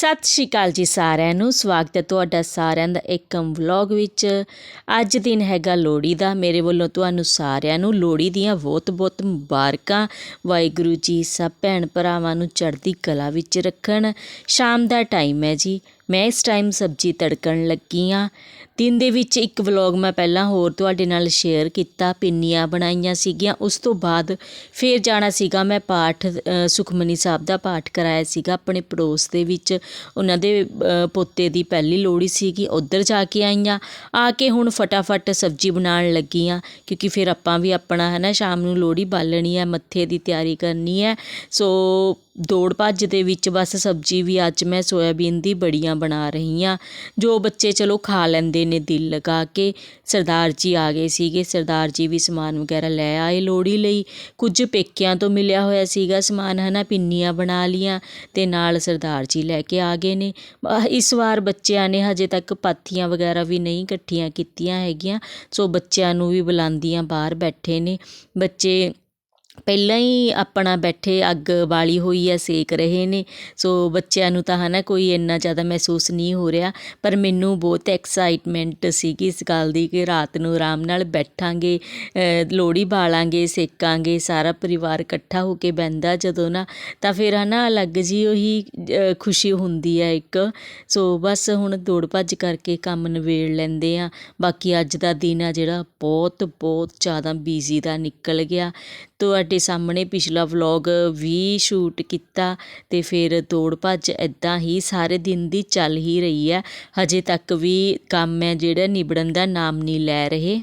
ਸਤਿ ਸ਼੍ਰੀ ਅਕਾਲ ਜੀ ਸਾਰਿਆਂ ਨੂੰ। ਸਵਾਗਤ ਹੈ ਤੁਹਾਡਾ ਸਾਰਿਆਂ ਦਾ ਇੱਕਮ ਵਲੌਗ ਵਿੱਚ। ਅੱਜ ਦਿਨ ਹੈਗਾ ਲੋਹੜੀ ਦਾ। ਮੇਰੇ ਵੱਲੋਂ ਤੁਹਾਨੂੰ ਸਾਰਿਆਂ ਨੂੰ ਲੋਹੜੀ ਦੀਆਂ ਬਹੁਤ-ਬਹੁਤ ਮੁਬਾਰਕਾਂ। ਵਾਹਿਗੁਰੂ ਜੀ ਸਭ ਭੈਣ ਭਰਾਵਾਂ ਨੂੰ ਚੜ੍ਹਦੀ ਕਲਾ ਵਿੱਚ ਰੱਖਣ। ਸ਼ਾਮ ਦਾ ਟਾਈਮ ਹੈ ਜੀ। ਮੈਂ ਇਸ ਟਾਈਮ ਸਬਜ਼ੀ ਤੜਕਣ ਲੱਗੀ ਹਾਂ ਦਿਨ ਦੇ ਵਿੱਚ ਇੱਕ ਵਲੌਗ ਮੈਂ ਪਹਿਲਾਂ ਹੋਰ ਤੁਹਾਡੇ ਨਾਲ ਸ਼ੇਅਰ ਕੀਤਾ, ਪਿੰਨੀਆਂ ਬਣਾਈਆਂ ਸੀਗੀਆਂ। ਉਸ ਤੋਂ ਬਾਅਦ ਫਿਰ ਜਾਣਾ ਸੀਗਾ ਮੈਂ ਪਾਠ ਸੁਖਮਨੀ ਸਾਹਿਬ ਦਾ ਪਾਠ ਕਰਾਇਆ ਸੀਗਾ ਆਪਣੇ ਪੜੋਸ ਦੇ ਵਿੱਚ। ਉਹਨਾਂ ਦੇ ਪੋਤੇ ਦੀ ਪਹਿਲੀ ਲੋਹੜੀ ਸੀਗੀ, ਉੱਧਰ ਜਾ ਕੇ ਆਈਆਂ। ਆ ਕੇ ਹੁਣ ਫਟਾਫਟ ਸਬਜ਼ੀ ਬਣਾਉਣ ਲੱਗੀ ਹਾਂ ਕਿਉਂਕਿ ਫਿਰ ਆਪਾਂ ਵੀ ਆਪਣਾ ਹੈ ਨਾ ਸ਼ਾਮ ਨੂੰ ਲੋਹੜੀ ਬਾਲਣੀ ਹੈ, ਮੱਥੇ ਦੀ ਤਿਆਰੀ ਕਰਨੀ ਹੈ। ਸੋ ਦੌੜ ਭੱਜ ਦੇ ਵਿੱਚ ਬਸ ਸਬਜ਼ੀ ਵੀ ਅੱਜ ਮੈਂ ਸੋਇਆਬੀਨ ਦੀ ਬੜੀਆਂ ਬਣਾ ਰਹੀ ਹਾਂ। ਜੋ ਬੱਚੇ ਚਲੋ ਖਾ ਲੈਂਦੇ ਨੇ ਦਿਲ ਲਗਾ ਕੇ। ਸਰਦਾਰ ਜੀ ਆ ਗਏ ਸੀਗੇ। ਸਰਦਾਰ ਜੀ ਵੀ ਸਮਾਨ ਵਗੈਰਾ ਲੈ ਆਏ ਲੋਹੜੀ ਲਈ। ਕੁਝ ਪੇਕਿਆਂ ਤੋਂ ਮਿਲਿਆ ਹੋਇਆ ਸੀਗਾ ਸਮਾਨ ਹੈ ਨਾ ਪਿੰਨੀਆਂ ਬਣਾ ਲੀਆਂ ਅਤੇ ਨਾਲ ਸਰਦਾਰ ਜੀ ਲੈ ਕੇ ਆ ਗਏ ਨੇ। ਇਸ ਵਾਰ ਬੱਚਿਆਂ ਨੇ ਹਜੇ ਤੱਕ ਪਾਥੀਆਂ ਵਗੈਰਾ ਵੀ ਨਹੀਂ ਇਕੱਠੀਆਂ ਕੀਤੀਆਂ ਹੈਗੀਆਂ। ਸੋ ਬੱਚਿਆਂ ਨੂੰ ਵੀ ਬੁਲਾਉਂਦੀਆਂ ਬਾਹਰ ਬੈਠੇ ਨੇ। ਬੱਚੇ ਪਹਿਲਾਂ ਹੀ ਆਪਣਾ ਬੈਠੇ ਅੱਗ ਬਾਲੀ ਹੋਈ ਹੈ ਸੇਕ ਰਹੇ ਨੇ। ਸੋ ਬੱਚਿਆਂ ਨੂੰ ਤਾਂ ਹੈ ਨਾ ਕੋਈ ਇੰਨਾ ਜ਼ਿਆਦਾ ਮਹਿਸੂਸ ਨਹੀਂ ਹੋ ਰਿਹਾ। ਪਰ ਮੈਨੂੰ ਬਹੁਤ ਐਕਸਾਈਟਮੈਂਟ ਸੀਗੀ ਇਸ ਗੱਲ ਦੀ ਕਿ ਰਾਤ ਨੂੰ ਆਰਾਮ ਨਾਲ ਬੈਠਾਂਗੇ ਲੋਹੜੀ ਬਾਲਾਂਗੇ, ਸੇਕਾਂਗੇ, ਸਾਰਾ ਪਰਿਵਾਰ ਇਕੱਠਾ ਹੋ ਕੇ ਬਹਿੰਦਾ ਜਦੋਂ ਨਾ, ਤਾਂ ਫਿਰ ਹੈ ਨਾ ਅਲੱਗ ਜੀ ਉਹੀ ਖੁਸ਼ੀ ਹੁੰਦੀ ਹੈ ਇੱਕ। ਸੋ ਬਸ ਹੁਣ ਦੌੜ ਭੱਜ ਕਰਕੇ ਕੰਮ ਨਵੇੜ ਲੈਂਦੇ ਆ। ਬਾਕੀ ਅੱਜ ਦਾ ਦਿਨ ਆ ਜਿਹੜਾ ਬਹੁਤ ਬਹੁਤ ਜ਼ਿਆਦਾ ਬਿਜ਼ੀ ਦਾ ਨਿਕਲ ਗਿਆ। ਤੁਹਾਡੇ ਸਾਹਮਣੇ ਪਿਛਲਾ ਵਲੋਗ ਵੀ ਸ਼ੂਟ ਕੀਤਾ ਅਤੇ ਫਿਰ ਦੌੜ ਭੱਜ ਇੱਦਾਂ ਹੀ ਸਾਰੇ ਦਿਨ ਦੀ ਚੱਲ ਹੀ ਰਹੀ ਹੈ ਹਜੇ ਤੱਕ ਵੀ ਕੰਮ ਹੈ ਜਿਹੜਾ, ਨਿਬੜਨ ਦਾ ਨਾਮ ਨਹੀਂ ਲੈ ਰਹੇ।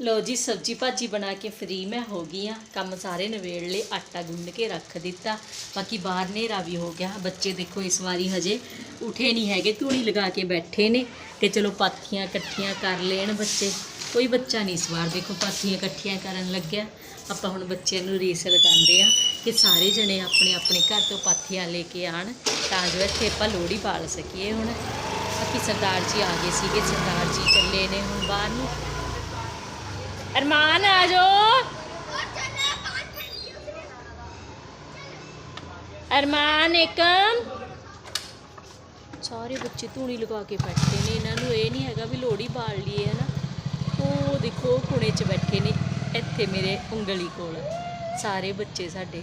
ਲੋ ਜੀ, ਸਬਜੀ ਭਾਜੀ ਬਣਾ ਕੇ ਫਰੀ ਮੈਂ ਹੋ ਗਈ ਆ। ਕੰਮ ਸਾਰੇ ਨਵੇੜ ਲਏ, ਆਟਾ ਗੁੰਨ ਕੇ ਰੱਖ ਦਿੱਤਾ। ਬਾਕੀ ਬਾਹਰ ਹਨੇਰਾ ਵੀ ਹੋ ਗਿਆ। ਬੱਚੇ ਦੇਖੋ ਇਸ ਵਾਰੀ ਹਜੇ ਉਠੇ ਨਹੀਂ ਹੈਗੇ, ਧੂਣੀ ਲਗਾ ਕੇ ਬੈਠੇ ਨੇ ਕਿ ਚਲੋ ਪਾਥੀਆਂ ਇਕੱਠੀਆਂ ਕਰ ਲੈਣ ਬੱਚੇ। ਕੋਈ ਬੱਚਾ ਨਹੀਂ ਇਸ ਵਾਰ, ਦੇਖੋ ਪਾਥੀਆਂ ਇਕੱਠੀਆਂ ਕਰਨ ਲੱਗਿਆ। ਆਪਾਂ ਹੁਣ ਬੱਚਿਆਂ ਨੂੰ ਰੀਸ ਲਗਾਉਂਦੇ ਆ ਕਿ ਸਾਰੇ ਜਣੇ ਆਪਣੇ ਆਪਣੇ ਘਰ ਤੋਂ ਪਾਥੀਆਂ ਲੈ ਕੇ ਆਣ ਤਾਂ ਜੋ ਇੱਥੇ ਆਪਾਂ ਲੋਹੜੀ ਪਾਲ ਸਕੀਏ ਹੁਣ। ਬਾਕੀ ਸਰਦਾਰ ਜੀ ਆ ਗਏ ਸੀਗੇ, ਸਰਦਾਰ ਜੀ ਚੱਲੇ ਨੇ ਹੁਣ ਬਾਹਰ ਨੂੰ। ਅਰਮਾਨ, ਆ ਜਾਓ। ਅਰਮਾਨ, ਏਕਮ। ਸਾਰੇ ਬੱਚੇ ਧੂਣੀ ਲਗਾ ਕੇ ਬੈਠੇ ਨੇ। ਇਹਨਾਂ ਨੂੰ ਇਹ ਨਹੀਂ ਹੈਗਾ ਵੀ ਲੋਹੜੀ ਬਾਲ ਲਈਏ ਨਾ ਉਹ ਦੇਖੋ ਕੁਣੇ 'ਚ ਬੈਠੇ ਨੇ। ਇੱਥੇ ਮੇਰੇ ਉਂਗਲੀ ਕੋਲ। ਸਾਰੇ ਬੱਚੇ ਸਾਡੇ।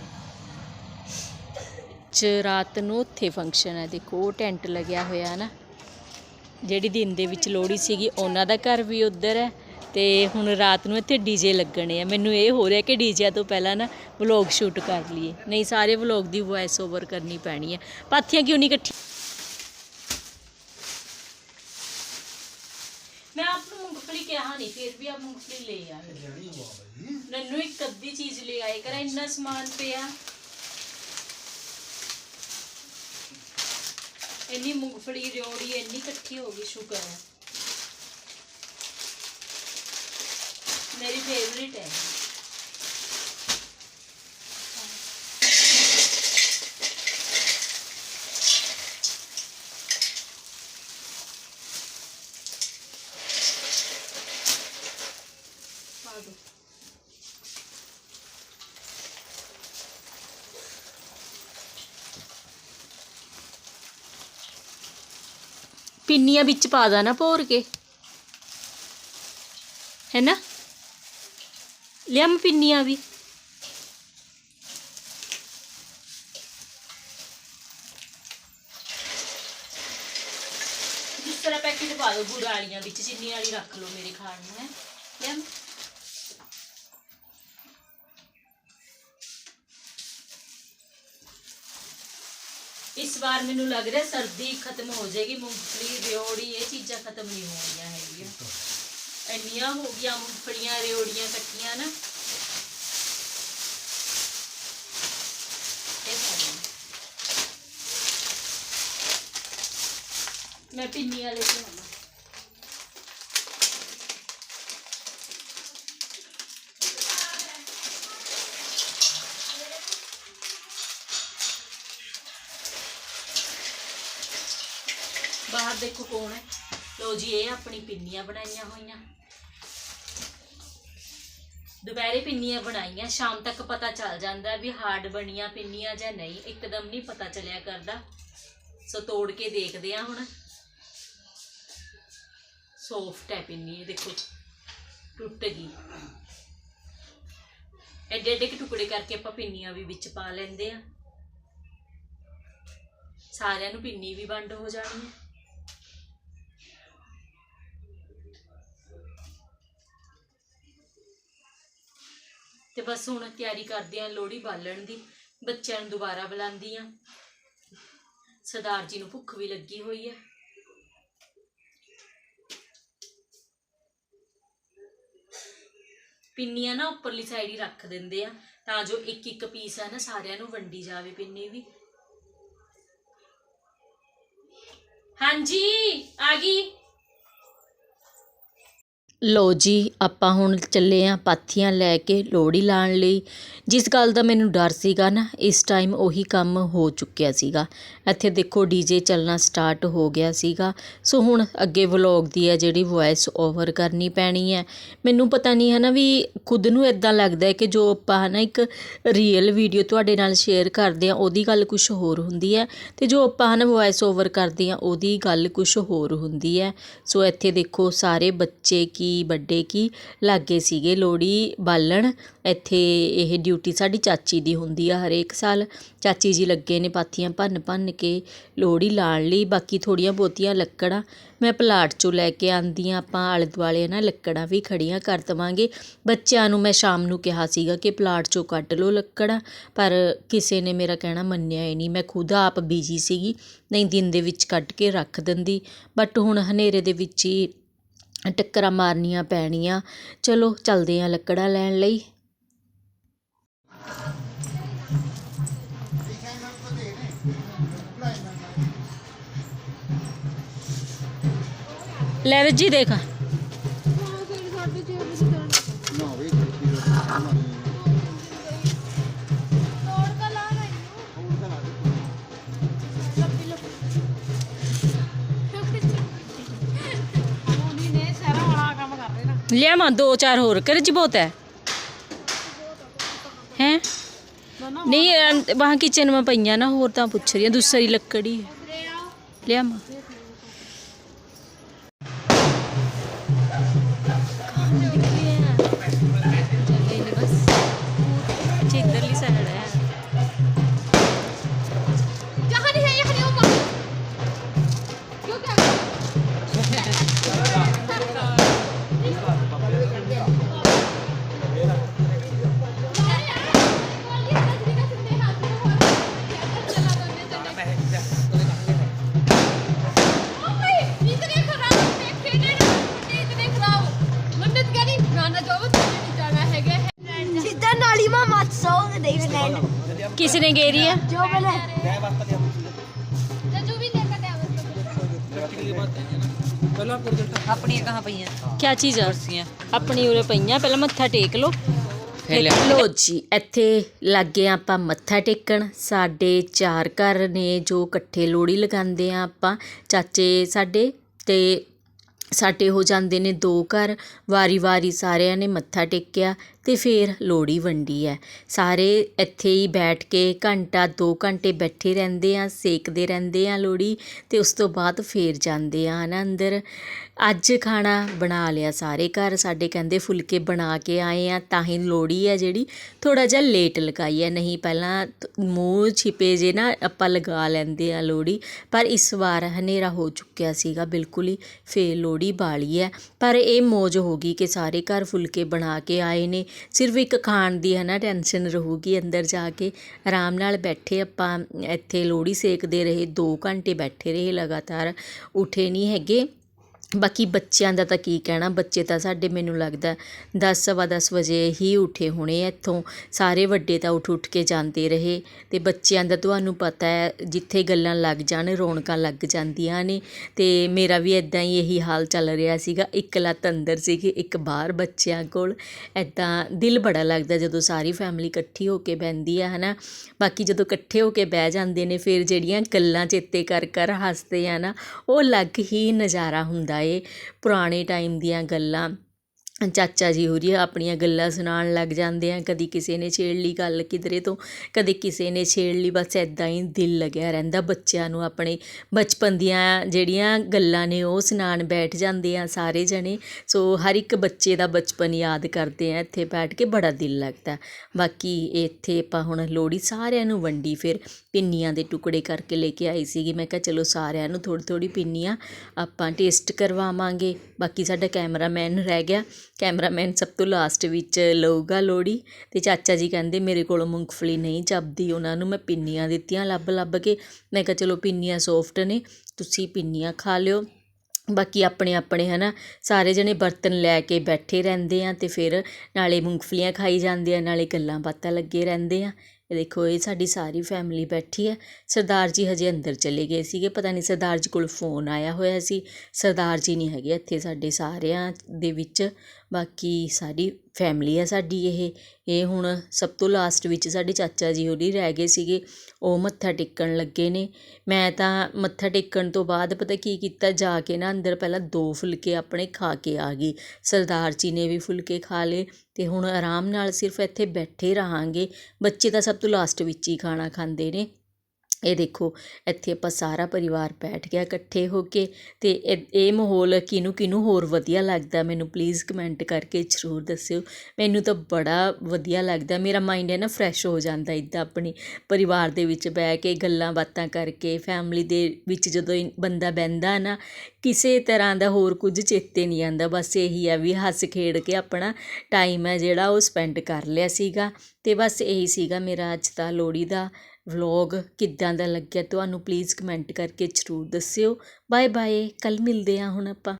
ਚ ਰਾਤ ਨੂੰ ਉੱਥੇ ਫੰਕਸ਼ਨ ਹੈ। ਦੇਖੋ, ਉਹ ਟੈਂਟ ਲੱਗਿਆ ਹੋਇਆ ਨਾ। ਜਿਹੜੀ ਦਿਨ ਦੇ ਵਿੱਚ ਲੋਹੜੀ ਸੀਗੀ, ਉਹਨਾਂ ਦਾ ਘਰ ਵੀ ਉੱਧਰ ਹੈ। ਤੇ ਹੁਣ ਰਾਤ ਨੂੰ ਇੱਥੇ ਡੀਜੇ ਲੱਗਣੇ ਆ। ਮੈਨੂੰ ਇਹ ਹੋ ਰਿਹਾ ਕਿ ਡੀਜੇ ਤੋਂ ਪਹਿਲਾਂ ਨਾ ਵਲੌਗ ਸ਼ੂਟ ਕਰ ਲਈਏ। ਨਹੀਂ, ਸਾਰੇ ਵਲੌਗ ਦੀ ਵੌਇਸ ਓਵਰ ਕਰਨੀ ਪੈਣੀ ਹੈ। ਪਾਥੀਆਂ ਕਿਉਂ ਨਹੀਂ ਇਕੱਠੀ ਮੈਂ ਨੂੰ ਮੂੰਗਫਲੀ ਕਿਹਾ ਨਹੀਂ ਫਿਰ ਵੀ ਆਪ ਮੂੰਗਫਲੀ ਲੈ ਆਏ। ਨੰਨੂ ਇੱਕ ਅੱਧੀ ਚੀਜ਼ ਲੈ ਆਏ ਕਰ ਇੰਨਾ ਸਮਾਨ ਪਿਆ। ਇੰਨੀ ਮੂੰਗਫਲੀ ਰਿਓੜੀ ਇੰਨੀ ਇਕੱਠੀ ਹੋ ਗਈ ਸ਼ੁਕਰ ਹੈ ਮੇਰੀ ਫੇਵਰਿਟ ਹੈ। ਪਿੰਨੀਆਂ ਵਿੱਚ ਪਾ ਦੇਣਾ ਭੋਰ ਕੇ। ਹੈ ਨਾ ਲਿਆ ਪਿੰਨੀਆਂ ਵੀ। ਜਿਸ ਪੈਕੇਟ ਪਾ ਦਿਓ ਗੁੜ ਵਾਲੀਆਂ ਵਿੱਚ, ਚੀਨੀ ਵਾਲੀ ਰੱਖ ਲਓ ਮੇਰੇ ਖਾਣ ਨੂੰ, ਹੈ। ਲਿਆ ਇਸ ਵਾਰ ਮੈਨੂੰ ਲੱਗ ਰਿਹਾ ਸਰਦੀ ਖਤਮ ਹੋ ਜਾਏਗੀ ਮੂੰਗਫਲੀ ਰਿਓੜੀ ਇਹ ਚੀਜ਼ਾਂ ਖਤਮ ਨਹੀਂ ਹੋਣੀਆਂ ਹੈਗੀਆਂ। ਇੰਨੀਆਂ ਹੋ ਗਈਆਂ ਮੂੰਗਫਲੀਆਂ ਰਿਓੜੀਆਂ ਇਕੱਠੀਆਂ ਨਾ। ਮੈਂ ਪਿੰਨੀ ਵਾਲੇ ਤੋਂ ਆਵਾਂ ਦੇਖੋ ਕੌਣ ਹੈ? ਲੋ ਜੀ, ਇਹ ਆਪਣੀ ਪਿੰਨੀਆਂ ਬਣਾਈਆਂ ਹੋਈਆਂ। ਦੁਪਹਿਰੇ ਪਿੰਨੀਆਂ ਬਣਾਈਆਂ, ਸ਼ਾਮ ਤੱਕ ਪਤਾ ਚੱਲ ਜਾਂਦਾ ਵੀ ਹਾਰਡ ਬਣੀਆਂ ਪਿੰਨੀਆਂ ਜਾਂ ਨਹੀਂ, ਇੱਕਦਮ ਨਹੀਂ ਪਤਾ ਚੱਲਿਆ ਕਰਦਾ। ਸੋ ਤੋੜ ਕੇ ਦੇਖਦੇ ਆ ਹੁਣ। ਸੌਫਟ ਹੈ ਪਿੰਨੀ ਦੇਖੋ, ਟੁੱਟ ਗਈ। ਐਡੇ ਐਡੇ ਕੁ ਟੁਕੜੇ ਕਰਕੇ ਆਪਾਂ ਪਿੰਨੀਆਂ ਵੀ ਵਿੱਚ ਪਾ ਲੈਂਦੇ ਆ ਸਾਰਿਆਂ ਨੂੰ ਪਿੰਨੀ ਵੀ ਵੰਡ ਹੋ ਜਾਣੀ ਹੈ। ਤੇ ਬਸ ਹੁਣ ਤਿਆਰੀ ਕਰਦੇ ਆ ਲੋਹੜੀ ਬਾਲਣ ਦੀ, ਬੱਚਿਆਂ ਨੂੰ ਦੁਬਾਰਾ ਬੁਲਾਉਂਦੀ ਆ। ਸਰਦਾਰ ਜੀ ਨੂੰ ਭੁੱਖ ਵੀ ਲੱਗੀ ਹੋਈ ਹੈ ਪਿੰਨੀਆਂ ਨਾ ਉੱਪਰਲੀ ਸਾਈਡ ਹੀ ਰੱਖ ਦਿੰਦੇ ਆ, ਤਾਂ ਜੋ ਇੱਕ ਇੱਕ ਪੀਸ ਆ ਨਾ ਸਾਰਿਆਂ ਨੂੰ ਵੰਡੀ ਜਾਵੇ ਪਿੰਨੀ ਵੀ। ਹਾਂਜੀ, ਆ ਗਈ। ਲੋ ਜੀ, ਆਪਾਂ ਹੁਣ ਚੱਲੇ ਹਾਂ ਪਾਥੀਆਂ ਲੈ ਕੇ ਲੋਹੜੀ ਲਾਉਣ ਲਈ। ਜਿਸ ਗੱਲ ਦਾ ਮੈਨੂੰ ਡਰ ਸੀਗਾ ਨਾ, ਇਸ ਟਾਈਮ ਉਹੀ ਕੰਮ ਹੋ ਚੁੱਕਿਆ ਸੀਗਾ। ਇੱਥੇ ਦੇਖੋ ਡੀਜੇ ਚੱਲਣਾ ਸਟਾਰਟ ਹੋ ਗਿਆ ਸੀਗਾ। ਸੋ ਹੁਣ ਅੱਗੇ ਵਲੌਗ ਦੀ ਹੈ ਜਿਹੜੀ ਵੌਇਸ ਓਵਰ ਕਰਨੀ ਪੈਣੀ ਹੈ। ਮੈਨੂੰ ਪਤਾ ਨਹੀਂ ਹੈ ਨਾ ਵੀ ਖੁਦ ਨੂੰ ਇਦਾਂ ਲੱਗਦਾ ਹੈ ਕਿ ਜੋ ਆਪਾਂ ਹੈ ਨਾ ਇੱਕ ਰੀਅਲ ਵੀਡੀਓ ਤੁਹਾਡੇ ਨਾਲ ਸ਼ੇਅਰ ਕਰਦੇ ਆ, ਉਹਦੀ ਗੱਲ ਕੁਝ ਹੋਰ ਹੁੰਦੀ ਹੈ ਤੇ ਜੋ ਆਪਾਂ ਹੈ ਨਾ ਵੌਇਸ ਓਵਰ ਕਰਦੇ ਆ, ਉਹਦੀ ਗੱਲ ਕੁਝ ਹੋਰ ਹੁੰਦੀ ਹੈ। ਸੋ ਇੱਥੇ ਦੇਖੋ ਸਾਰੇ ਬੱਚੇ ਕੀ ਵੱਡੇ ਕੀ ਲਾਗੇ ਸੀਗੇ ਲੋਹੜੀ ਬਾਲਣ। ਇੱਥੇ ਇਹ ਡਿਊਟੀ ਸਾਡੀ ਚਾਚੀ ਦੀ ਹੁੰਦੀ ਆ ਹਰੇਕ ਸਾਲ। ਚਾਚੀ ਜੀ ਲੱਗੇ ਨੇ ਪਾਥੀਆਂ ਭੰਨ ਭੰਨ ਕੇ ਲੋਹੜੀ ਲਾਉਣ ਲਈ। ਬਾਕੀ ਥੋੜ੍ਹੀਆਂ ਬਹੁਤੀਆਂ ਲੱਕੜਾਂ ਮੈਂ ਪਲਾਟ ਚੋਂ ਲੈ ਕੇ ਆਉਂਦੀ ਹਾਂ ਆਪਾਂ ਆਲੇ ਦੁਆਲੇ ਨਾ ਲੱਕੜਾਂ ਵੀ ਖੜੀਆਂ ਕਰ ਦੇਵਾਂਗੇ। ਬੱਚਿਆਂ ਨੂੰ ਮੈਂ ਸ਼ਾਮ ਨੂੰ ਕਿਹਾ ਸੀਗਾ ਕਿ ਪਲਾਟ ਚੋਂ ਕੱਢ ਲਓ ਲੱਕੜਾਂ, ਪਰ ਕਿਸੇ ਨੇ ਮੇਰਾ ਕਹਿਣਾ ਮੰਨਿਆ ਹੀ ਨਹੀਂ। ਮੈਂ ਖੁਦ ਆਪ ਬਿਜ਼ੀ ਸੀਗੀ, ਨਹੀਂ ਦਿਨ ਦੇ ਵਿੱਚ ਕੱਢ ਕੇ ਰੱਖ ਦਿੰਦੀ। ਬਟ ਹੁਣ ਹਨੇਰੇ ਦੇ ਵਿੱਚ ਹੀ ਟੱਕਰਾਂ ਮਾਰਨੀਆਂ ਪੈਣੀਆਂ। ਚਲੋ ਚੱਲਦੇ ਹਾਂ ਲੱਕੜਾਂ ਲੈਣ ਲਈ। ਲੈ ਜੀ ਦੇਖ। ਲਿਆਵਾਂ, ਦੋ ਚਾਰ ਹੋਰ, ਕਰ ਜੀ ਬਹੁਤ ਹੈ। ਹੈ? ਨਹੀਂ ਵਾਹ ਕਿਚਨ में ਪਈਆਂ ਨਾ, ਹੋਰ ਤਾਂ ਪੁੱਛ ਰਹੀ ਹਾਂ, ਦੂਸਰੀ ਲੱਕੜੀ। ਲਿਆਵਾਂ। ਇਧਰਲੀ ਨਾਲੀ ਮਾ ਮਤ ਸੋ ਦੇਖ ਲੈਣ ਕਿਸ ਨੇ ਗੇਰੀ ਹੈ ਜੋ ਬਲੇ जो भी लेकर गया ਆਪਣੀਆਂ ਕਹਾਂ ਪਈਆਂ ਕਿਆ ਚੀਜ਼ ਆ ਆਪਣੀ ਉਰੇ ਪਈਆਂ ਪਹਿਲਾਂ ਮੱਥਾ ਟੇਕ ਲਓ ਫਿਰ ਲੋ ਜੀ ਇੱਥੇ ਲੱਗੇ ਆਂ ਆਪਾਂ ਮੱਥਾ ਟੇਕਣ ਸਾਡੇ ਚਾਰ ਘਰ ਨੇ ਜੋ ਇਕੱਠੇ ਲੋਹੜੀ ਲਗਾਉਂਦੇ ਆ ਆਪਾਂ ਚਾਚੇ ਸਾਡੇ ਤੇ ਸਾਡੇ ਹੋ ਜਾਂਦੇ ਨੇ ਦੋ ਘਰ ਵਾਰੀ-ਵਾਰੀ ਸਾਰਿਆਂ ਨੇ ਮੱਥਾ ਟੇਕਿਆ ਅਤੇ ਫਿਰ ਲੋਹੜੀ ਵੰਡੀ ਹੈ। ਸਾਰੇ ਇੱਥੇ ਹੀ ਬੈਠ ਕੇ ਘੰਟਾ, ਦੋ ਘੰਟੇ ਬੈਠੇ ਰਹਿੰਦੇ ਆ ਸੇਕਦੇ ਰਹਿੰਦੇ ਆ ਲੋਹੜੀ ਅਤੇ ਉਸ ਤੋਂ ਬਾਅਦ ਫਿਰ ਜਾਂਦੇ ਆ ਹੈ ਨਾ ਅੰਦਰ। ਅੱਜ ਖਾਣਾ ਬਣਾ ਲਿਆ ਸਾਰੇ ਘਰ। ਸਾਡੇ ਕਹਿੰਦੇ ਫੁਲਕੇ ਬਣਾ ਕੇ ਆਏ ਆ ਤਾਂ ਹੀ ਲੋਹੜੀ ਹੈ ਜਿਹੜੀ। ਥੋੜ੍ਹਾ ਜਿਹਾ ਲੇਟ ਲਗਾਈ ਹੈ। ਨਹੀਂ, ਪਹਿਲਾਂ ਮੂੰਹ ਛਿਪੇ ਜੇ ਨਾ ਆਪਾਂ ਲਗਾ ਲੈਂਦੇ ਆ ਲੋਹੜੀ। ਪਰ ਇਸ ਵਾਰ ਹਨੇਰਾ ਹੋ ਚੁੱਕਿਆ ਸੀਗਾ, ਬਿਲਕੁਲ ਹੀ ਫਿਰ ਲੋਹੜੀ ਬਾਲੀ ਹੈ। ਪਰ ਇਹ ਮੌਜ ਹੋ ਗਈ ਕਿ ਸਾਰੇ ਘਰ ਫੁਲਕੇ ਬਣਾ ਕੇ ਆਏ ਨੇ। ਸਿਰਫ ਇੱਕ ਖਾਣ ਦੀ ਹੈ ਨਾ ਟੈਨਸ਼ਨ ਰਹੂਗੀ ਅੰਦਰ ਜਾ ਕੇ। ਆਰਾਮ ਨਾਲ ਬੈਠੇ ਆਪਾਂ, ਇੱਥੇ ਲੋਹੜੀ ਸੇਕਦੇ ਰਹੇ 2 ਘੰਟੇ ਬੈਠੇ ਰਹੇ ਲਗਾਤਾਰ। ਉੱਠੇ ਨਹੀਂ ਹੈਗੇ। ਬਾਕੀ ਬੱਚਿਆਂ ਦਾ ਤਾਂ ਕੀ ਕਹਿਣਾ, ਬੱਚੇ ਤਾਂ ਸਾਡੇ ਮੈਨੂੰ ਲੱਗਦਾ ਦਸ ਸਵਾ ਦਸ ਵਜੇ ਹੀ ਉੱਠੇ ਹੋਣੇ ਇੱਥੋਂ। ਸਾਰੇ ਵੱਡੇ ਤਾਂ ਉੱਠ ਉੱਠ ਕੇ ਜਾਂਦੇ ਰਹੇ ਅਤੇ ਬੱਚਿਆਂ ਦਾ ਤੁਹਾਨੂੰ ਪਤਾ ਹੈ, ਜਿੱਥੇ ਗੱਲਾਂ ਲੱਗ ਜਾਣ ਰੌਣਕਾਂ ਲੱਗ ਜਾਂਦੀਆਂ ਨੇ। ਅਤੇ ਮੇਰਾ ਵੀ ਇੱਦਾਂ ਹੀ ਇਹੀ ਹਾਲ ਚੱਲ ਰਿਹਾ ਸੀਗਾ ਇੱਕ ਲੱਤ ਅੰਦਰ ਸੀਗੀ ਇੱਕ ਬਾਹਰ ਬੱਚਿਆਂ ਕੋਲ। ਇੱਦਾਂ ਦਿਲ ਬੜਾ ਲੱਗਦਾ ਜਦੋਂ ਸਾਰੀ ਫੈਮਿਲੀ ਇਕੱਠੀ ਹੋ ਕੇ ਬਹਿੰਦੀ ਆ ਹੈ ਨਾ ਬਾਕੀ ਜਦੋਂ ਇਕੱਠੇ ਹੋ ਕੇ ਬਹਿ ਜਾਂਦੇ ਨੇ, ਫਿਰ ਜਿਹੜੀਆਂ ਗੱਲਾਂ ਚੇਤੇ ਕਰ ਕਰ ਹੱਸਦੇ ਆ ਨਾ, ਉਹ ਅਲੱਗ ਹੀ ਨਜ਼ਾਰਾ ਹੁੰਦਾ ਏ ਪੁਰਾਣੇ ਟਾਈਮ ਦੀਆਂ ਗੱਲਾਂ। ਚਾਚਾ ਜੀ ਹੋਰੀ ਆਪਣੀਆਂ ਗੱਲਾਂ ਸੁਣਾਉਣ ਲੱਗ ਜਾਂਦੇ ਆ, ਕਦੀ ਕਿਸੇ ਨੇ ਛੇੜ ਲਈ ਗੱਲ ਕਿਧਰੇ ਤੋਂ, ਕਦੇ ਕਿਸੇ ਨੇ ਛੇੜ ਲਈ, ਬਸ ਐਦਾਂ ਹੀ ਦਿਲ ਲੱਗਿਆ ਰਹਿੰਦਾ ਬੱਚਿਆਂ ਨੂੰ ਆਪਣੇ, ਬਚਪਨ ਦੀਆਂ ਜਿਹੜੀਆਂ ਗੱਲਾਂ ਨੇ ਉਹ ਸੁਣਾਉਣ ਬੈਠ ਜਾਂਦੇ ਆ ਸਾਰੇ ਜਣੇ, ਸੋ ਹਰ ਇੱਕ ਬੱਚੇ ਦਾ ਬਚਪਨ ਯਾਦ ਕਰਦੇ ਆ, ਇੱਥੇ ਬੈਠ ਕੇ ਬੜਾ ਦਿਲ ਲੱਗਦਾ। ਬਾਕੀ ਇੱਥੇ ਆਪਾਂ ਹੁਣ ਲੋਹੜੀ ਸਾਰਿਆਂ ਨੂੰ ਵੰਡੀ, ਫਿਰ ਪਿੰਨੀਆਂ ਦੇ ਟੁਕੜੇ ਕਰਕੇ ਲੈ ਕੇ ਆਈ ਸੀਗੀ, ਮੈਂ ਕਿਹਾ ਚਲੋ ਸਾਰਿਆਂ ਨੂੰ ਥੋੜ੍ਹੀ ਥੋੜ੍ਹੀ ਪਿੰਨੀਆਂ ਆਪਾਂ ਟੇਸਟ ਕਰਵਾਵਾਂਗੇ, ਬਾਕੀ ਸਾਡਾ ਕੈਮਰਾਮੈਨ ਰਹਿ ਗਿਆ ਕੈਮਰਾਮੈਨ ਸਭ ਤੋਂ ਲਾਸਟ ਵਿੱਚ ਲਊਗਾ ਲੋਹੜੀ ਅਤੇ ਚਾਚਾ ਜੀ ਕਹਿੰਦੇ, ਮੇਰੇ ਕੋਲੋਂ ਮੂੰਗਫਲੀ ਨਹੀਂ ਚੱਬਦੀ। ਉਹਨਾਂ ਨੂੰ ਮੈਂ ਪਿੰਨੀਆਂ ਦਿੱਤੀਆਂ ਲੱਭ ਲੱਭ ਕੇ। ਮੈਂ ਕਿਹਾ, ਚਲੋ ਪਿੰਨੀਆਂ ਸੋਫਟ ਨੇ, ਤੁਸੀਂ ਪਿੰਨੀਆਂ ਖਾ ਲਿਓ। ਬਾਕੀ ਆਪਣੇ ਆਪਣੇ ਹੈ ਨਾ ਸਾਰੇ ਜਣੇ ਬਰਤਨ ਲੈ ਕੇ ਬੈਠੇ ਰਹਿੰਦੇ ਆ ਅਤੇ ਫਿਰ ਨਾਲੇ ਮੂੰਗਫਲੀਆਂ ਖਾਈ ਜਾਂਦੇ ਆ, ਨਾਲੇ ਗੱਲਾਂ ਬਾਤਾਂ ਲੱਗੇ ਰਹਿੰਦੇ ਆ। ਇਹ ਦੇਖੋ, ਇਹ ਸਾਡੀ ਸਾਰੀ ਫੈਮਿਲੀ ਬੈਠੀ ਹੈ ਸਰਦਾਰ ਜੀ ਹਜੇ ਅੰਦਰ ਚਲੇ ਗਏ ਸੀਗੇ, ਪਤਾ ਨਹੀਂ ਸਰਦਾਰ ਜੀ ਕੋਲ ਫੋਨ ਆਇਆ ਹੋਇਆ ਸੀ। ਸਰਦਾਰ ਜੀ ਨਹੀਂ ਹੈਗੇ ਇੱਥੇ ਸਾਡੇ ਸਾਰਿਆਂ ਦੇ ਵਿੱਚ। ਬਾਕੀ ਸਾਡੀ ਫੈਮਿਲੀ ਆ ਸਾਡੀ ਇਹ ਇਹ ਹੁਣ ਸਭ ਤੋਂ ਲਾਸਟ ਵਿੱਚ ਸਾਡੇ ਚਾਚਾ ਜੀ ਹੋਰੀ ਰਹਿ ਗਏ ਸੀਗੇ, ਉਹ ਮੱਥਾ ਟੇਕਣ ਲੱਗੇ ਨੇ। ਮੈਂ ਤਾਂ ਮੱਥਾ ਟੇਕਣ ਤੋਂ ਬਾਅਦ ਪਤਾ ਕੀ ਕੀਤਾ, ਜਾ ਕੇ ਨਾ ਅੰਦਰ ਪਹਿਲਾਂ ਦੋ ਫੁਲਕੇ ਆਪਣੇ ਖਾ ਕੇ ਆ ਗਈ। ਸਰਦਾਰ ਜੀ ਨੇ ਵੀ ਫੁਲਕੇ ਖਾ ਲਏ ਅਤੇ ਹੁਣ ਆਰਾਮ ਨਾਲ ਸਿਰਫ ਇੱਥੇ ਬੈਠੇ ਰਹਾਂਗੇ। ਬੱਚੇ ਤਾਂ ਸਭ ਤੋਂ ਲਾਸਟ ਵਿੱਚ ਹੀ ਖਾਣਾ ਖਾਂਦੇ ਨੇ। ਇਹ ਦੇਖੋ, ਇੱਥੇ ਆਪਾਂ ਸਾਰਾ ਪਰਿਵਾਰ ਬੈਠ ਗਿਆ ਇਕੱਠੇ ਹੋ ਕੇ ਅਤੇ ਇਹ ਇਹ ਮਾਹੌਲ ਕਿਹਨੂੰ ਕਿਹਨੂੰ ਹੋਰ ਵਧੀਆ ਲੱਗਦਾ ਮੈਨੂੰ ਪਲੀਜ਼ ਕਮੈਂਟ ਕਰਕੇ ਜ਼ਰੂਰ ਦੱਸਿਓ। ਮੈਨੂੰ ਤਾਂ ਬੜਾ ਵਧੀਆ ਲੱਗਦਾ, ਮੇਰਾ ਮਾਈਂਡ ਹੈ ਨਾ ਫਰੈਸ਼ ਹੋ ਜਾਂਦਾ ਇੱਦਾਂ ਆਪਣੀ ਪਰਿਵਾਰ ਦੇ ਵਿੱਚ ਬਹਿ ਕੇ ਗੱਲਾਂ ਬਾਤਾਂ ਕਰਕੇ ਫੈਮਿਲੀ ਦੇ ਵਿੱਚ ਜਦੋਂ ਬੰਦਾ ਬਹਿੰਦਾ ਨਾ, ਕਿਸੇ ਤਰ੍ਹਾਂ ਦਾ ਹੋਰ ਕੁਝ ਚੇਤੇ ਨਹੀਂ ਆਉਂਦਾ, ਬਸ ਇਹੀ ਆ ਵੀ ਹੱਸ ਖੇਡ ਕੇ ਆਪਣਾ ਟਾਈਮ ਹੈ ਜਿਹੜਾ ਉਹ ਸਪੈਂਡ ਕਰ ਲਿਆ ਸੀਗਾ ਅਤੇ ਬਸ ਇਹੀ ਸੀਗਾ ਮੇਰਾ ਅੱਜ ਦਾ ਲੋਹੜੀ ਦਾ ਵਲੋਗ ਕਿੱਦਾਂ ਦਾ ਲੱਗਿਆ, ਤੁਹਾਨੂੰ ਪਲੀਜ਼ ਕਮੈਂਟ ਕਰਕੇ ਜ਼ਰੂਰ ਦੱਸਿਓ। ਬਾਏ ਬਾਏ ਕੱਲ੍ਹ ਮਿਲਦੇ ਹਾਂ ਹੁਣ ਆਪਾਂ।